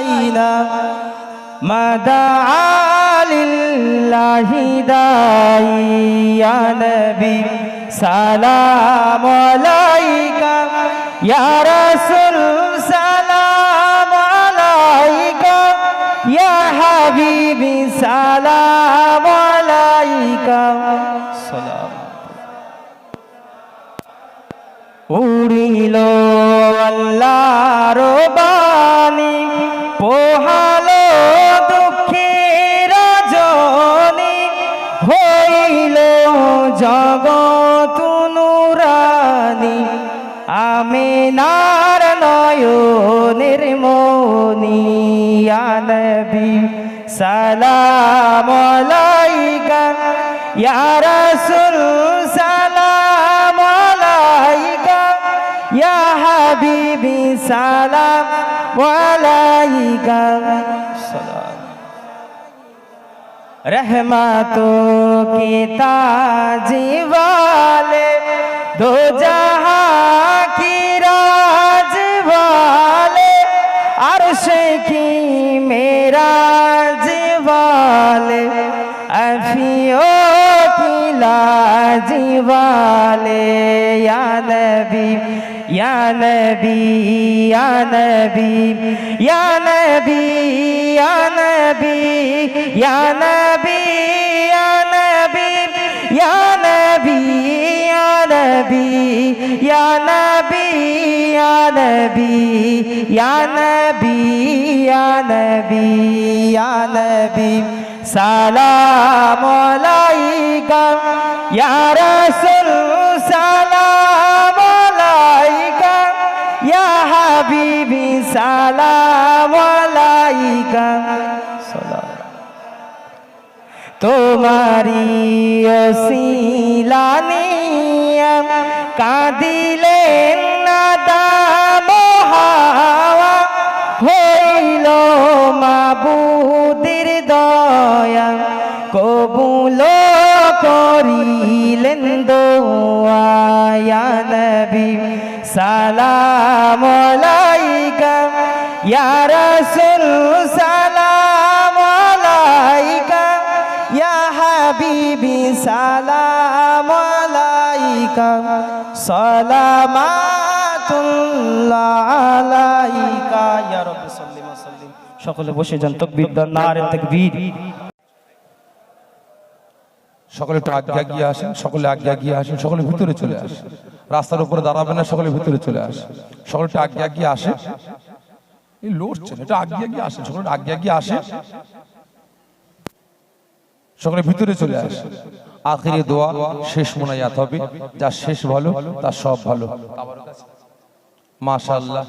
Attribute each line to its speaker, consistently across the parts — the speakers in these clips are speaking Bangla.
Speaker 1: ইলা মাদা আলিল্লাহি দাইয়া নবী, সালাম আলাইকা। ইয়া রাসূল, সালাম আলাইকা। ইয়া হাবিবি, সালাম আলাইকা। সালাম উড়িলো আমিনার নয়নের মৌনি আনবি সালাম আলাইকা, ইয়া রাসূল, সালাম আলাইকা, ইয়া হাবিবি, সালাম আলাইকা। সালাম রহমাতো কি তাজিবা কি মেরা জীবালে আফিও কিলা জীবালে। ইয়ানবি ইয়ানবি ইয়ানবি ইয়ানবি ইয়ানবি ইয়ানবি نبي يا نبي يا نبي يا نبي يا نبي يا نبي سلام عليك يا رسول سلام عليك يا حبيبي سلام عليك سلام তোমারি অশিলানী কাঁদিলেন না দাম হাওয়া হইল মাবুদের দয়া। কবুল করিলেন দোয়া নবী, সালাম আলাইকা। ইয়া রাসূল, সালাম আলাইকা। ইয়া হাবিবি, সালাম আলাইকা, সালামাতুল্লাহ আলাইকা। ইয়া রাব্বি সাল্লি সাল্লিম। সকলে বসে যান, তাকবীর দান নারে তাকবীর।
Speaker 2: সকলে একটু আজ্ঞা গিয়ে আসেন, সকলে আজ্ঞা গিয়ে আসেন, সকলে ভিতরে চলে আসেন। রাস্তার উপরে দাঁড়াবেন না, সকলে ভিতরে চলে আসেন। সকলে একটু আজ্ঞা গিয়ে আসে লড়ছেন এটা আজ্ঞা গিয়ে আসেন, সকলে আজ্ঞা গিয়ে আসে সকলে ভিতরে চলে আসে আখেরি দোয়া শেষ মোনাজাত হবে। যা শেষ ভালো তার সব ভালো। মাশাআল্লাহ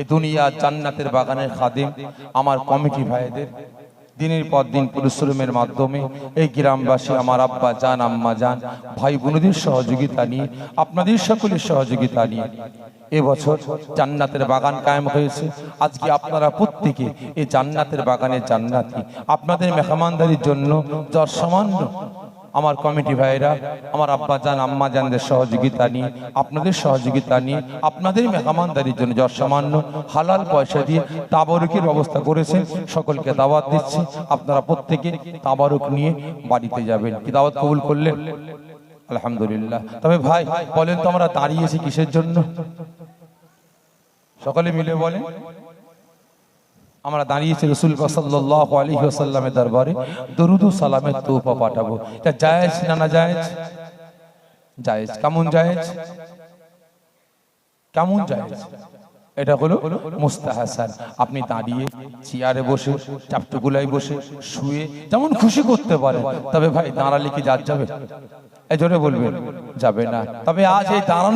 Speaker 2: এ দুনিয়া জান্নাতের বাগানের খাদিম আমার কমিটি ভাইদের। দিনের পর দিন পরিশ্রমের মাধ্যমে এই গ্রামবাসী আমার আব্বা যান আম্মা জান ভাই বোনদের সহযোগিতা নিয়ে আপনাদের সকলের সহযোগিতা নিয়ে এবছর জান্নাতের বাগান কায়েম হয়েছে। আজকে আপনারা প্রত্যেকে এই জান্নাতের বাগানে জান্নাতি। আপনাদের মেহমানদারির জন্য যার সামান্য আমার কমিটি ভাইরা, আমার আব্বা জান, আম্মা জানদের সহযোগিতা নিয়ে, আপনাদের সহযোগিতা নিয়ে, আপনাদের মেহমানদারির জন্য যত সামান্য হালাল পয়সা দিয়ে তাবারুকের ব্যবস্থা করেছেন। সকলকে দাওয়াত দিচ্ছি। আপনারা প্রত্যেকে তাবারুক নিয়ে বাড়িতে যাবেন। কি দাওয়াত কবুল করলেন? আলহামদুলিল্লাহ। তবে ভাই, বলেন তো আমরা দাঁড়িয়েছি কিসের জন্য? সকলে মিলে বলেন। আমরা দাঁড়িয়েছি রসুল সাল্লাহ আলী সাল্লামের দরবারে, দরুদ সালামের তোফা পাঠাবো। এটা জায়েজ না না জায়েজ? জায়েজ। কেমন জায়েজ? কেমন জায়েজ? এটা হলো মুস্তাহাসান। আপনি দাঁড়িয়ে চেয়ারে বসে, চাপটুকুলায় বসে, শুয়ে যেমন খুশি করতে পারেন, তবে ভাই দাঁড়ালে কি যার যাবে? এই জন্য বলবেন, যাবে না। তবে আজ এই দাঁড়ানো